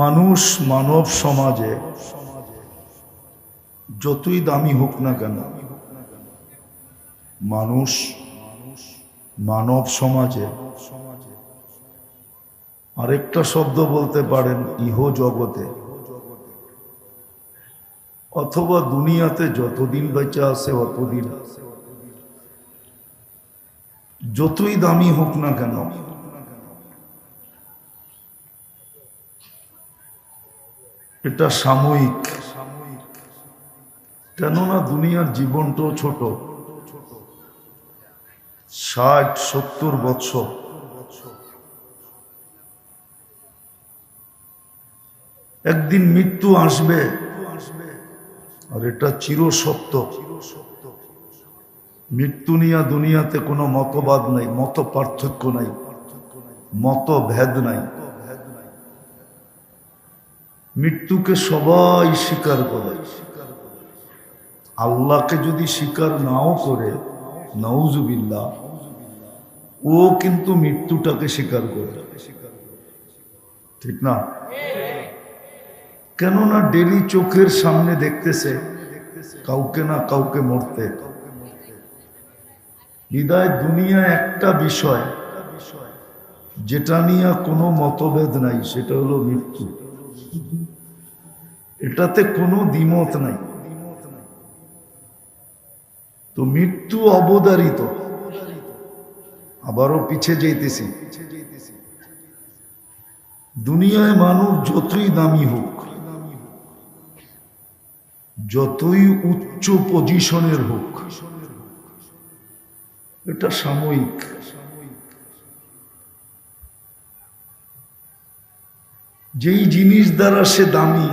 মানুষ মানব সমাজে যতই দামি হোক না কেন, মানুষ মানব সমাজে আরেকটা শব্দ বলতে পারেন, ইহ জগতে। অথবা দুনিয়াতে যতদিন বেঁচে আছে অতদিন। যতই দামি হোক না কেন এটা সাময়িক। কেননা দুনিয়ার জীবনটাও ছোট। ষাট, সত্তর বৎসর একদিন মৃত্যু আসবে, আর এটা চিরসত্য। মৃত্যু নিয়ে দুনিয়াতে কোনো মতবাদ নাই মত পার্থক্য নাই মত ভেদ নাই। মৃত্যুকে সবাই স্বীকার করে। আল্লাহকে যদি স্বীকার নাও করে নওজুবিল্লা ও কিন্তু মৃত্যুটাকে স্বীকার করে। ঠিক না? কেননা ডেলি চোখের সামনে দেখতেছে, কাউকে না কাউকে মরতে। হৃদয় দুনিয়া একটা বিষয়, যেটা নিয়ে কোনো মতভেদ নাই, সেটা হলো মৃত্যু। এটাতে কোনো দ্বিমত নাই। তো মৃত্যু অবদারিত আবারও পিছে যেতেছি দুনিয়ায় মানুষ যতই দামি হোক, যতই উচ্চ পজিশনের হোক, এটা সাময়িক। যেই জিনিস দ্বারা সে দামি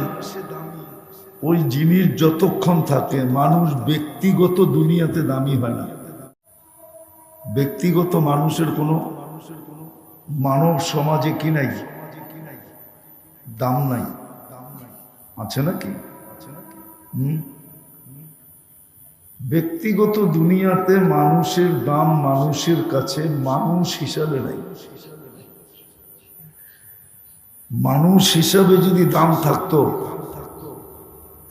ওই জিনিস যতক্ষণ থাকে, মানুষ ব্যক্তিগত দুনিয়াতে দামি হয় না। ব্যক্তিগত মানুষের কোনো মানব সমাজে কি নাই? দাম নাই। আছে নাকি? ব্যক্তিগত দুনিয়াতে মানুষের দাম মানুষের কাছে মানুষ হিসাবে নাই। মানুষ হিসাবে যদি দাম থাকতো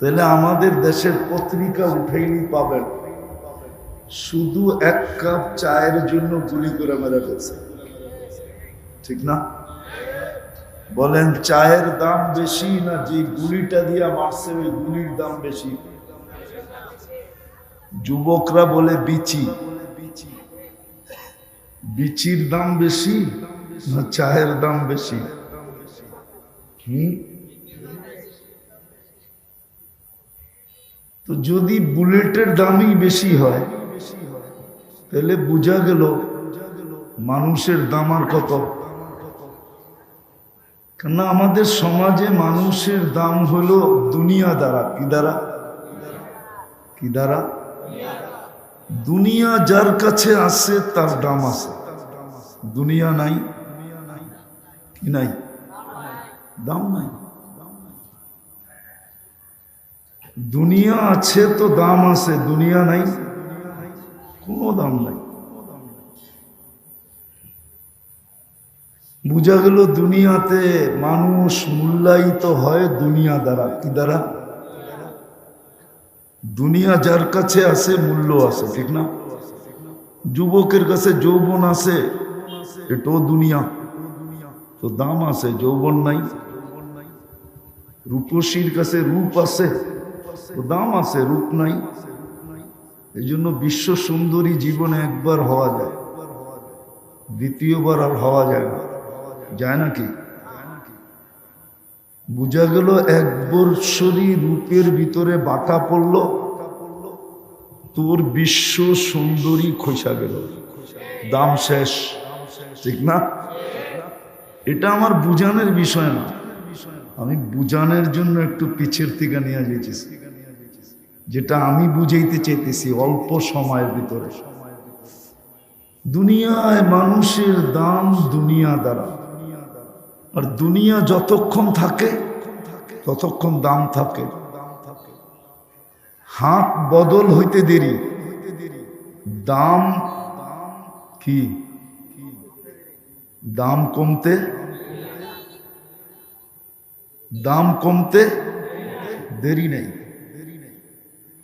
তাহলে আমাদের দেশের পত্রিকা উঠেইনি পাবেন। শুধু এক কাপ চায়ের জন্য গুলি করে মেরে ফেলছে। ঠিক না? বলেন, চায়ের দাম বেশি না যে গুলিটা দিয়া মারছে, ওই গুলির দাম বেশি? যুবকরা বলে, বিচি। বিচির দাম বেশি না চায়ের দাম বেশি? হুম? তো যদি বুলেটের দামই বেশি হয়, তাহলে বোঝা গেল মানুষের দাম আর কত। কেননা আমাদের সমাজে মানুষের দাম হলো দুনিয়া দ্বারা। কি দ্বারা? কি দ্বারা? দুনিয়া যার কাছে আছে, তার দাম আছে। দুনিয়া নাই, কি নাই? দাম নাই। দুনিয়া আছে তো দাম আছে, দুনিয়া নাই। কোনো দাম নাই। বোঝা গেল দুনিয়াতে মানুষ মূল্যায়িত হয় দুনিয়া দ্বারা। কি দ্বারা? দুনিয়া যার কাছে আছে, মূল্য আছে, ঠিক না? যুবকের কাছে যৌবন আছে, এটাও দুনিয়া। তো দাম আছে, যৌবন নাই। রূপসীর কাছে রূপ আছে। দাম আছে, রূপ নাই। এই জন্য বিশ্ব সুন্দরী জীবনে একবার হওয়া যায়। দ্বিতীয়বার আর হওয়া যায় না। যায় নাকি বোঝা গেল এক বৎসরই রূপের ভিতরে বাটা পড়ল। তোর বিশ্ব সুন্দরী খোসা গেল। দাম শেষ। ঠিক না? এটা আমার বুঝানোর বিষয় না। আমি বুঝানোর জন্য একটু পিছের থেকে নিয়ে যেতেছি যেটা আমি বুঝাইতে চাইতেছি অল্প সময়ের ভিতরে। দুনিয়ায় মানুষের দাম দুনিয়া দ্বারা। আর দুনিয়া যতক্ষণ থাকে, ততক্ষণ দাম থাকে। হাত বদল হইতে দেরি। দাম কি? দাম কমতে? দাম কমতে দেরি নেই।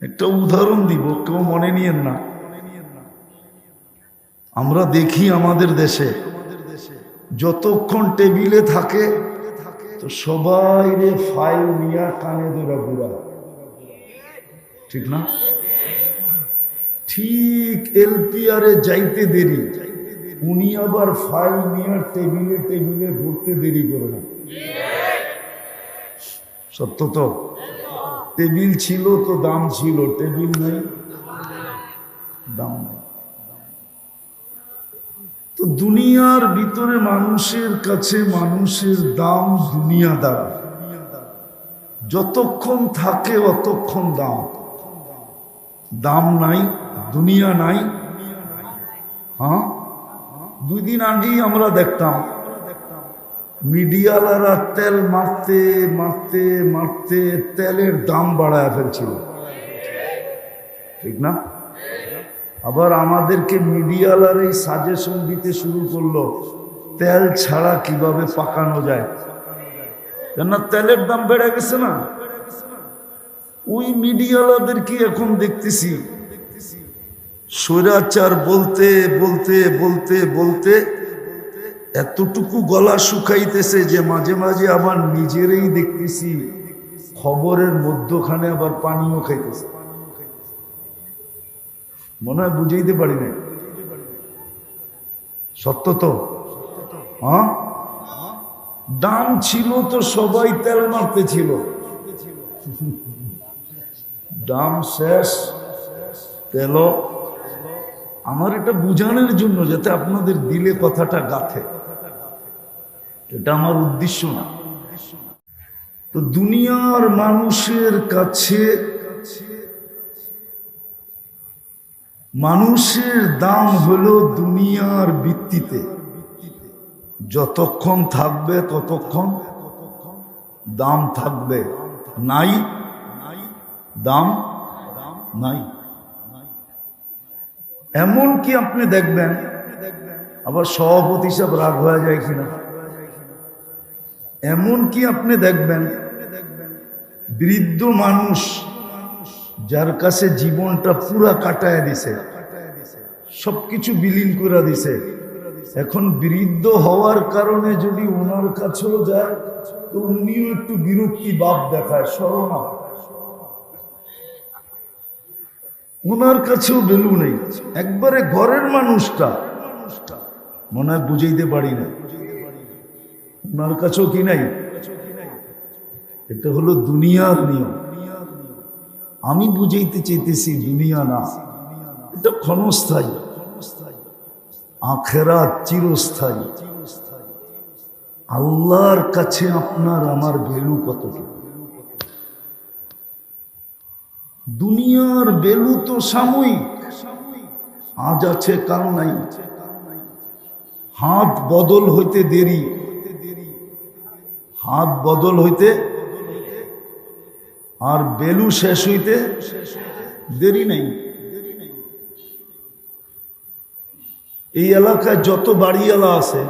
একটা উদাহরণ দিব, কেউ মনে নিয়েন না। আমরা দেখি আমাদের দেশে, যতক্ষণ টেবিলে থাকে, তো সবাই রে ফাইল নিয়া কানে ধরা বুড়া। ঠিক না? ঠিক এলপিআরে যাইতে দেরি, উনি আবার ফাইল নিয়ে টেবিলে টেবিলে ঘুরতে দেরি করে না। সত্য তো? টেবিল ছিল তো দাম ছিল, টেবিল নেই? দাম নেই। তো দুনিয়ার ভিতরে মানুষের কাছে মানুষের দাম দুনিয়া দ্বারা যতক্ষণ থাকে অতক্ষণ দাম। দাম নাই, দুনিয়া নাই। হ্যাঁ? দুই দিন আগেই আমরা দেখতাম। মিডিয়ালারা তেল মারতে মারতে মারতে তেলের দাম বাড়ায় ফেলছিল। ঠিক না? আবার আমাদেরকে মিডিয়ালার এই সাজেশন দিতে শুরু করল, তেল ছাড়া কীভাবে পাকানো যায়? কেননা তেলের দাম বেড়ে গেছে না? ওই মিডিয়ালাদেরকে এখন দেখতেছি? স্বৈরাচার বলতে বলতে বলতে বলতে এতটুকু গলা শুকাইতেছে যে মাঝে মাঝে আবার নিজেরই দেখতেছি, খবরের মধ্যখানে আবার পানিও খাইতেছে। মনে হয় বুঝাইতে পারি না সত্য তো? হ্যাঁ? দাম ছিল তো সবাই তেল মারতে ছিল দাম শেষ, তেল। আমার এটা বুঝানোর জন্য যাতে আপনাদের দিলে কথাটা গাথে। এটা আমার উদ্দেশ্য না। তো দুনিয়ার মানুষের কাছে মানুষের দাম হলো দুনিয়ার ভিত্তিতে। যতক্ষণ থাকবে ততক্ষণ দাম থাকবে। নাই, দাম নাই। এমন কি আপনি দেখবেন, আবার সভাপতি সাহেব রাগ হয়ে যায় কিনা? এমন কি আপনি দেখবেন? বৃদ্ধ মানুষ যার কাছে জীবনটা পুরা কাটায় দিছে, সবকিছু বিলীন করে দিছে। এখন বৃদ্ধ হওয়ার কারণে যদি ওনার কাছেও যায়, তো উনিও একটু বিরক্তি ভাব দেখায় সরমা ওনার কাছেও বেলু নেই। একবারে ঘরের মানুষটা, মনে হয় বুঝাইতে পারি না। ওনার কাছেও কি নাই? এটা হলো দুনিয়ার নিয়ম। আমি বুঝাইতে চাইতেছি দুনিয়া না। এটা ক্ষণস্থায়ী। আখেরা চিরস্থায়ী। আল্লাহর কাছে আপনার আমার ভ্যালু কতটুকু? দুনিয়ার বেলু তো সাময়িক। আজ আছে, কাল নাই। হাত বদল হইতে দেরি। হাত বদল হইতে আর বেলু শেষ হইতে দেরি নেই। এই এলাকায় যত বাড়িওয়ালা আছে,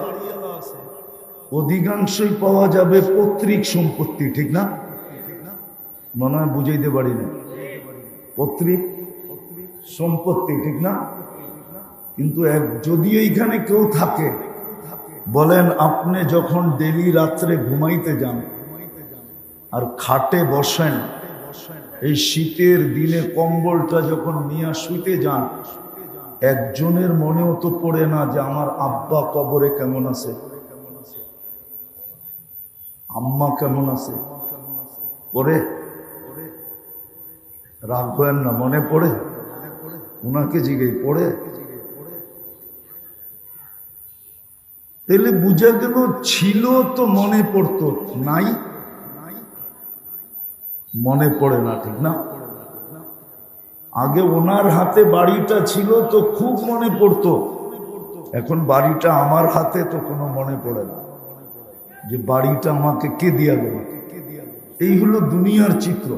অধিকাংশই পাওয়া যাবে পৈতৃক সম্পত্তি, ঠিক না? মনে হয় বুঝাইতে পারি না। পৈতৃক সম্পত্তি, ঠিক না? কিন্তু এক যদি এইখানে কেউ থাকে বলেন, আপনি যখন ডেলি রাত্রে ঘুমাইতে যান আর খাটে বসেন, এই শীতের দিনে কম্বলটা যখন নিয়ে শুইতে যান, একজনের মনেও তো পড়ে না যে আমার আব্বা কবরে কেমন আছে, আম্মা কেমন আছে, পড়ে? রাখবেন না, মনে পড়ে? ওনাকে জিগে পড়ে? তাহলে বুঝা গেল, ছিল তো মনে পড়তো, নাই? মনে পড়ে না, ঠিক না? আগে ওনার হাতে বাড়িটা ছিল তো খুব মনে পড়তো। এখন বাড়িটা আমার হাতে তো কোনো মনে পড়ে না। যে বাড়িটা আমাকে কে দিয়া গেল? এই হলো দুনিয়ার চিত্র।